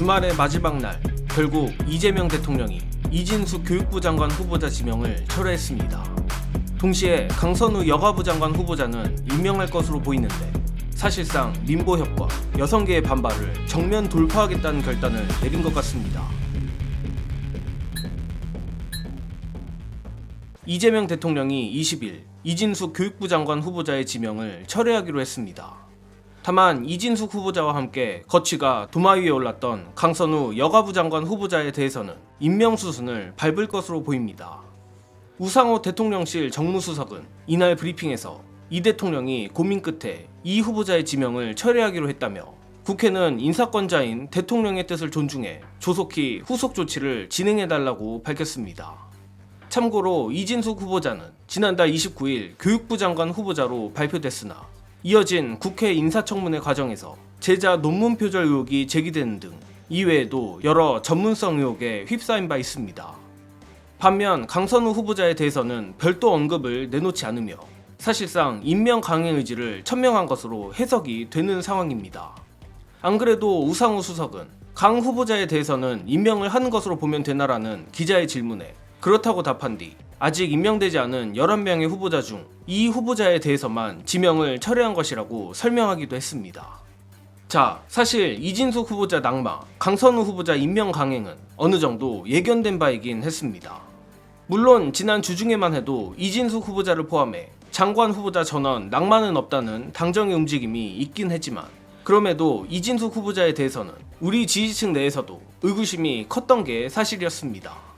주말의 마지막 날 결국 이재명 대통령이 이진수 교육부 장관 후보자 지명을 철회했습니다. 동시에 강선우 여가부 장관 후보자는 임명할 것으로 보이는데 사실상 민보협과 여성계의 반발을 정면 돌파하겠다는 결단을 내린 것 같습니다. 이재명 대통령이 20일 이진수 교육부 장관 후보자의 지명을 철회하기로 했습니다. 다만 이진숙 후보자와 함께 거취가 도마 위에 올랐던 강선우 여가부 장관 후보자에 대해서는 임명 수순을 밟을 것으로 보입니다. 우상호 대통령실 정무수석은 이날 브리핑에서 이 대통령이 고민 끝에 이 후보자의 지명을 철회하기로 했다며 국회는 인사권자인 대통령의 뜻을 존중해 조속히 후속 조치를 진행해달라고 밝혔습니다. 참고로 이진숙 후보자는 지난달 29일 교육부 장관 후보자로 발표됐으나 이어진 국회 인사청문회 과정에서 제자 논문 표절 의혹이 제기되는 등 이외에도 여러 전문성 의혹에 휩싸인 바 있습니다. 반면 강선우 후보자에 대해서는 별도 언급을 내놓지 않으며 사실상 임명 강행 의지를 천명한 것으로 해석이 되는 상황입니다. 안 그래도 우상호 수석은 강 후보자에 대해서는 임명을 하는 것으로 보면 되나라는 기자의 질문에 그렇다고 답한 뒤 아직 임명되지 않은 11명의 후보자 중 이 후보자에 대해서만 지명을 철회한 것이라고 설명하기도 했습니다. 자, 사실 이진숙 후보자 낙마, 강선우 후보자 임명 강행은 어느 정도 예견된 바이긴 했습니다. 물론 지난 주중에만 해도 이진숙 후보자를 포함해 장관 후보자 전원 낙마는 없다는 당정의 움직임이 있긴 했지만 그럼에도 이진숙 후보자에 대해서는 우리 지지층 내에서도 의구심이 컸던 게 사실이었습니다.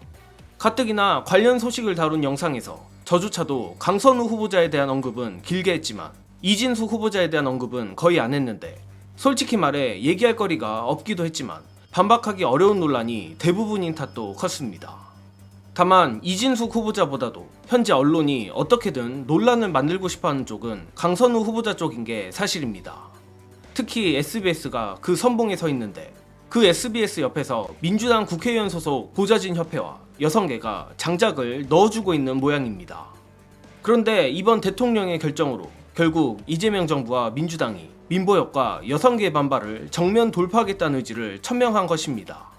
가뜩이나 관련 소식을 다룬 영상에서 저조차도 강선우 후보자에 대한 언급은 길게 했지만 이진숙 후보자에 대한 언급은 거의 안 했는데 솔직히 말해 얘기할 거리가 없기도 했지만 반박하기 어려운 논란이 대부분인 탓도 컸습니다. 다만 이진숙 후보자보다도 현재 언론이 어떻게든 논란을 만들고 싶어하는 쪽은 강선우 후보자 쪽인 게 사실입니다. 특히 SBS가 그 선봉에 서 있는데 그 SBS 옆에서 민주당 국회의원 소속 보좌진 협회와 여성계가 장작을 넣어주고 있는 모양입니다. 그런데 이번 대통령의 결정으로 결국 이재명 정부와 민주당이 민보협과 여성계의 반발을 정면 돌파하겠다는 의지를 천명한 것입니다.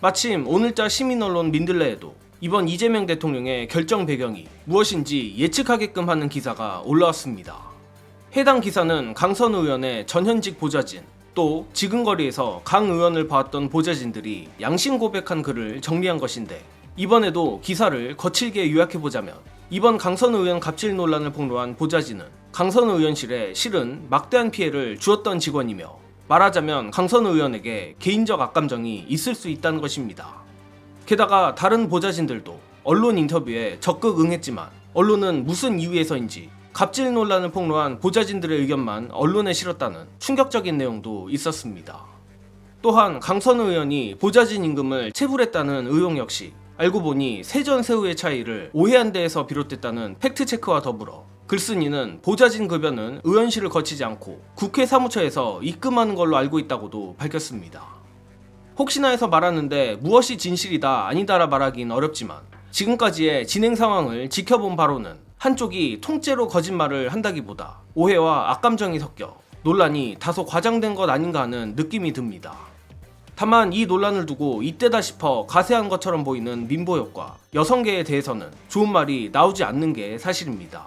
마침 오늘자 시민언론 민들레에도 이번 이재명 대통령의 결정 배경이 무엇인지 예측하게끔 하는 기사가 올라왔습니다. 해당 기사는 강선 의원의 전현직 보좌진 또 지근거리에서 강 의원을 봐왔던 보좌진들이 양심 고백한 글을 정리한 것인데 이번에도 기사를 거칠게 요약해보자면 이번 강선 의원 갑질 논란을 폭로한 보좌진은 강선 의원실에 실은 막대한 피해를 주었던 직원이며 말하자면 강선 의원에게 개인적 악감정이 있을 수 있다는 것입니다. 게다가 다른 보좌진들도 언론 인터뷰에 적극 응했지만 언론은 무슨 이유에서인지 갑질 논란을 폭로한 보좌진들의 의견만 언론에 실었다는 충격적인 내용도 있었습니다. 또한 강선우 의원이 보좌진 임금을 체불했다는 의혹 역시 알고 보니 세전 세후의 차이를 오해한 데에서 비롯됐다는 팩트체크와 더불어 글쓴이는 보좌진 급여는 의원실을 거치지 않고 국회 사무처에서 입금하는 걸로 알고 있다고도 밝혔습니다. 혹시나 해서 말하는데 무엇이 진실이다 아니다라 말하긴 어렵지만 지금까지의 진행 상황을 지켜본 바로는 한쪽이 통째로 거짓말을 한다기보다 오해와 악감정이 섞여 논란이 다소 과장된 것 아닌가 하는 느낌이 듭니다. 다만 이 논란을 두고 이때다 싶어 가세한 것처럼 보이는 민보협과 여성계에 대해서는 좋은 말이 나오지 않는 게 사실입니다.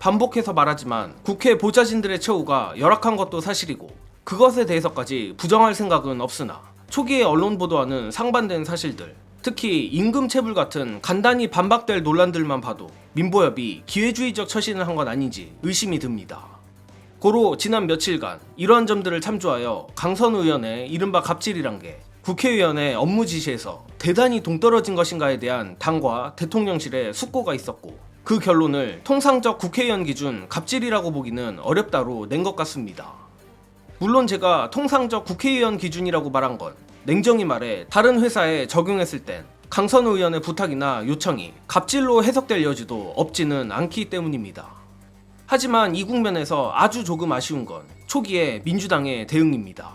반복해서 말하지만 국회 보좌진들의 처우가 열악한 것도 사실이고 그것에 대해서까지 부정할 생각은 없으나 초기의 언론 보도와는 상반된 사실들 특히 임금 체불 같은 간단히 반박될 논란들만 봐도 민보협이 기회주의적 처신을 한 건 아닌지 의심이 듭니다. 고로 지난 며칠간 이러한 점들을 참조하여 강선 의원의 이른바 갑질이란 게 국회의원의 업무 지시에서 대단히 동떨어진 것인가에 대한 당과 대통령실의 숙고가 있었고 그 결론을 통상적 국회의원 기준 갑질이라고 보기는 어렵다로 낸 것 같습니다. 물론 제가 통상적 국회의원 기준이라고 말한 건 냉정히 말해 다른 회사에 적용했을 땐 강선우 의원의 부탁이나 요청이 갑질로 해석될 여지도 없지는 않기 때문입니다. 하지만 이 국면에서 아주 조금 아쉬운 건 초기의 민주당의 대응입니다.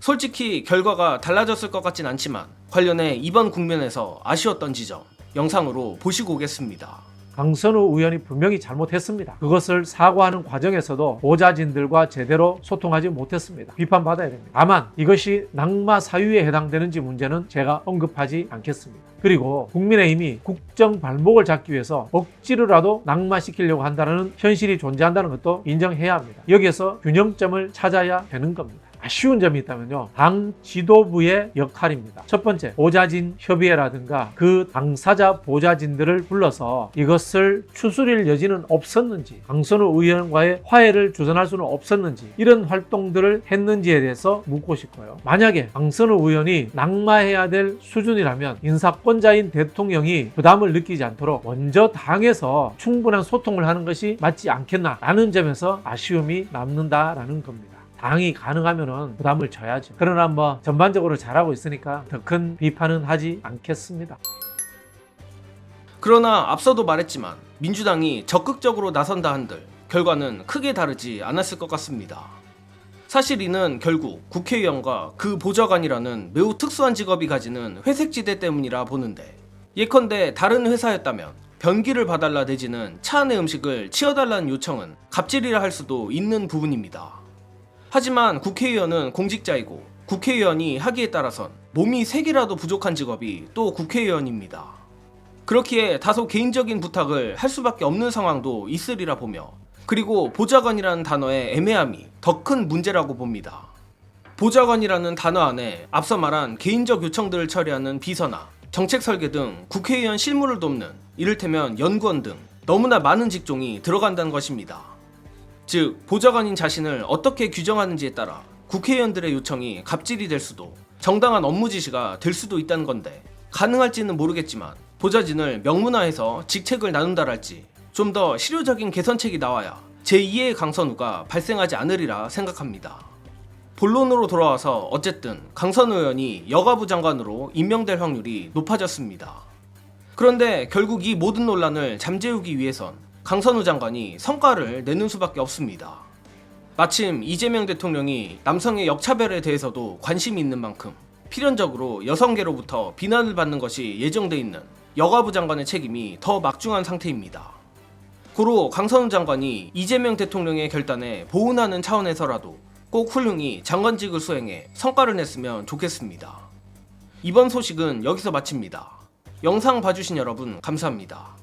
솔직히 결과가 달라졌을 것 같진 않지만 관련해 이번 국면에서 아쉬웠던 지점 영상으로 보시고 오겠습니다. 강선우 의원이 분명히 잘못했습니다. 그것을 사과하는 과정에서도 보좌진들과 제대로 소통하지 못했습니다. 비판받아야 됩니다. 다만 이것이 낙마 사유에 해당되는지 문제는 제가 언급하지 않겠습니다. 그리고 국민의힘이 국정 발목을 잡기 위해서 억지로라도 낙마시키려고 한다는 현실이 존재한다는 것도 인정해야 합니다. 여기에서 균형점을 찾아야 되는 겁니다. 아쉬운 점이 있다면요. 당 지도부의 역할입니다. 첫 번째, 보좌진 협의회라든가 그 당사자 보좌진들을 불러서 이것을 추스릴 여지는 없었는지, 강선우 의원과의 화해를 주선할 수는 없었는지, 이런 활동들을 했는지에 대해서 묻고 싶고요. 만약에 강선우 의원이 낙마해야 될 수준이라면 인사권자인 대통령이 부담을 느끼지 않도록 먼저 당에서 충분한 소통을 하는 것이 맞지 않겠나라는 점에서 아쉬움이 남는다라는 겁니다. 당이 가능하면은 부담을 져야죠. 그러나 뭐 전반적으로 잘하고 있으니까 더 큰 비판은 하지 않겠습니다. 그러나 앞서도 말했지만 민주당이 적극적으로 나선다 한들 결과는 크게 다르지 않았을 것 같습니다. 사실 이는 결국 국회의원과 그 보좌관이라는 매우 특수한 직업이 가지는 회색지대 때문이라 보는데 예컨대 다른 회사였다면 변기를 봐달라 내지는 차 안의 음식을 치워달라는 요청은 갑질이라 할 수도 있는 부분입니다. 하지만 국회의원은 공직자이고 국회의원이 하기에 따라선 몸이 3개라도 부족한 직업이 또 국회의원입니다. 그렇기에 다소 개인적인 부탁을 할 수밖에 없는 상황도 있으리라 보며 그리고 보좌관이라는 단어의 애매함이 더 큰 문제라고 봅니다. 보좌관이라는 단어 안에 앞서 말한 개인적 요청들을 처리하는 비서나 정책 설계 등 국회의원 실무를 돕는 이를테면 연구원 등 너무나 많은 직종이 들어간다는 것입니다. 즉 보좌관인 자신을 어떻게 규정하는지에 따라 국회의원들의 요청이 갑질이 될 수도 정당한 업무 지시가 될 수도 있다는 건데 가능할지는 모르겠지만 보좌진을 명문화해서 직책을 나눈다랄지 좀 더 실효적인 개선책이 나와야 제2의 강선우가 발생하지 않으리라 생각합니다. 본론으로 돌아와서 어쨌든 강선우 의원이 여가부 장관으로 임명될 확률이 높아졌습니다. 그런데 결국 이 모든 논란을 잠재우기 위해선 강선우 장관이 성과를 내는 수밖에 없습니다. 마침 이재명 대통령이 남성의 역차별에 대해서도 관심이 있는 만큼 필연적으로 여성계로부터 비난을 받는 것이 예정돼 있는 여가부 장관의 책임이 더 막중한 상태입니다. 고로 강선우 장관이 이재명 대통령의 결단에 보은하는 차원에서라도 꼭 훌륭히 장관직을 수행해 성과를 냈으면 좋겠습니다. 이번 소식은 여기서 마칩니다. 영상 봐주신 여러분 감사합니다.